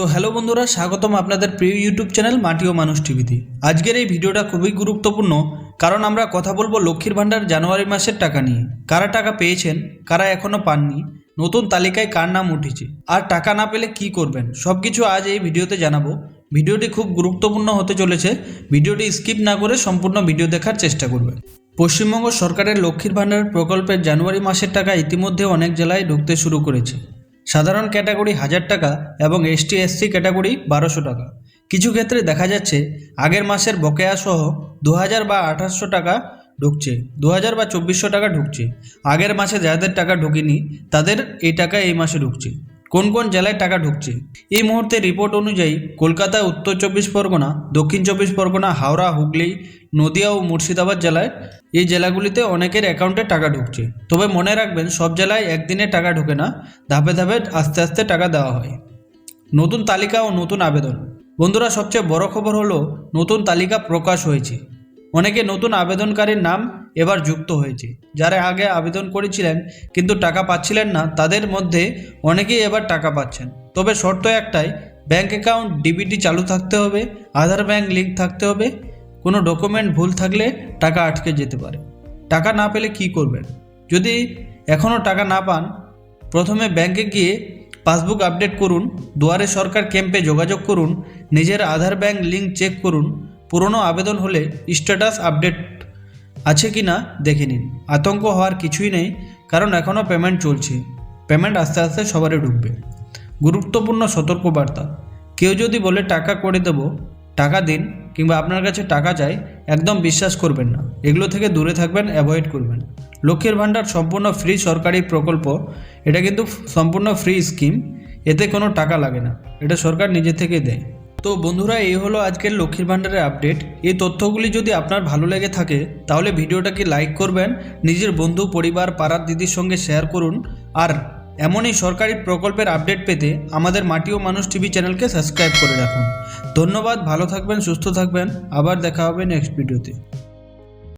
তো হ্যালো বন্ধুরা, স্বাগতম আপনাদের প্রিয় ইউটিউব চ্যানেল মাটি ও মানুষ টিভিতে। আজকের এই ভিডিওটা খুবই গুরুত্বপূর্ণ, কারণ আমরা কথা বলব লক্ষ্মীর ভাণ্ডার জানুয়ারি মাসের টাকা নিয়ে। কারা টাকা পেয়েছেন, কারা এখনও পাননি, নতুন তালিকায় কার নাম উঠেছে, আর টাকা না পেলে কি করবেন সব কিছু আজ এই ভিডিওতে জানাব। ভিডিওটি খুব গুরুত্বপূর্ণ হতে চলেছে, ভিডিওটি স্কিপ না করে সম্পূর্ণ ভিডিও দেখার চেষ্টা করবেন। পশ্চিমবঙ্গ সরকারের লক্ষ্মীর ভাণ্ডার প্রকল্পের জানুয়ারি মাসের টাকা ইতিমধ্যে অনেক জেলায় ঢুকতে শুরু করেছে। সাধারণ ক্যাটাগরি হাজার টাকা এবং এসটি এসসি ক্যাটাগরি বারোশো টাকা। কিছু ক্ষেত্রে দেখা যাচ্ছে আগের মাসের বকেয়া সহ দু হাজার বা আঠাশশো টাকা ঢুকছে দু হাজার বা চব্বিশশো টাকা ঢুকছে। আগের মাসে যাদের টাকা ঢুকেনি, তাদের এই টাকা এই মাসে ঢুকছে। কোন কোন জেলায় টাকা ঢুকছে? এই মুহূর্তে রিপোর্ট অনুযায়ী কলকাতা, উত্তর চব্বিশ পরগনা, দক্ষিণ চব্বিশ পরগনা, হাওড়া, হুগলি, নদিয়া ও মুর্শিদাবাদ জেলায় এই জেলাগুলিতে অনেকের অ্যাকাউন্টে টাকা ঢুকছে। তবে মনে রাখবেন, সব জেলায় একদিনে টাকা ঢোকে না, ধাপে ধাপে আস্তে আস্তে টাকা দেওয়া হয়। নতুন তালিকা ও নতুন আবেদন। বন্ধুরা, সবচেয়ে বড় খবর হলো, নতুন তালিকা প্রকাশ হয়েছে। অনেকে নতুন আবেদনকারীর নাম এবার যুক্ত হয়েছে। যারা আগে আবেদন করেছিলেন কিন্তু টাকা পাচ্ছিলেন না, তাদের মধ্যে অনেকেই এবার টাকা পাচ্ছেন। তবে শর্ত একটাই ব্যাঙ্ক অ্যাকাউন্ট ডিবিটি চালু থাকতে হবে, আধার ব্যাংক লিঙ্ক থাকতে হবে, কোনো ডকুমেন্ট ভুল থাকলে টাকা আটকে যেতে পারে। টাকা না পেলে কি করবেন? যদি এখনও টাকা না পান, প্রথমে ব্যাংকে গিয়ে পাসবুক আপডেট করুন, দুয়ারে সরকার ক্যাম্পে যোগাযোগ করুন, নিজের আধার ব্যাংক লিঙ্ক চেক করুন, পুরনো আবেদন হলে স্ট্যাটাস আপডেট আছে কি না দেখে নিন। আতঙ্ক হওয়ার কিছুই নেই, কারণ এখনও পেমেন্ট চলছে। পেমেন্ট আস্তে আস্তে সবারই ঢুকবে। গুরুত্বপূর্ণ সতর্কবার্তা। কেউ যদি বলে টাকা করে দেব, টাকা দিন, কিংবা আপনার কাছে টাকা চাই, একদম বিশ্বাস করবেন না। এগুলো থেকে দূরে থাকবেন অ্যাভয়েড করবেন। লক্ষ্মীর ভাণ্ডার সম্পূর্ণ ফ্রি সরকারি প্রকল্প। এটা কিন্তু সম্পূর্ণ ফ্রি স্কিম এতে কোনো টাকা লাগে না। এটা সরকার নিজে থেকে দেয়। তো বন্ধুরা, এই হলো আজকের লক্ষ্মীর ভাণ্ডারের আপডেট এই তথ্যগুলি যদি আপনার ভালো লেগে থাকে, তাহলে ভিডিওটাকে লাইক করবেন, নিজের বন্ধু, পরিবার, পাড়ার দিদির সঙ্গে শেয়ার করুন। আর এমনই সরকারি প্রকল্পের আপডেট পেতে আমাদের মাটি ও মানুষ টিভি চ্যানেলকে সাবস্ক্রাইব করে রাখুন। ধন্যবাদ, ভালো থাকবেন, সুস্থ থাকবেন। আবার দেখা হবে নেক্সট ভিডিওতে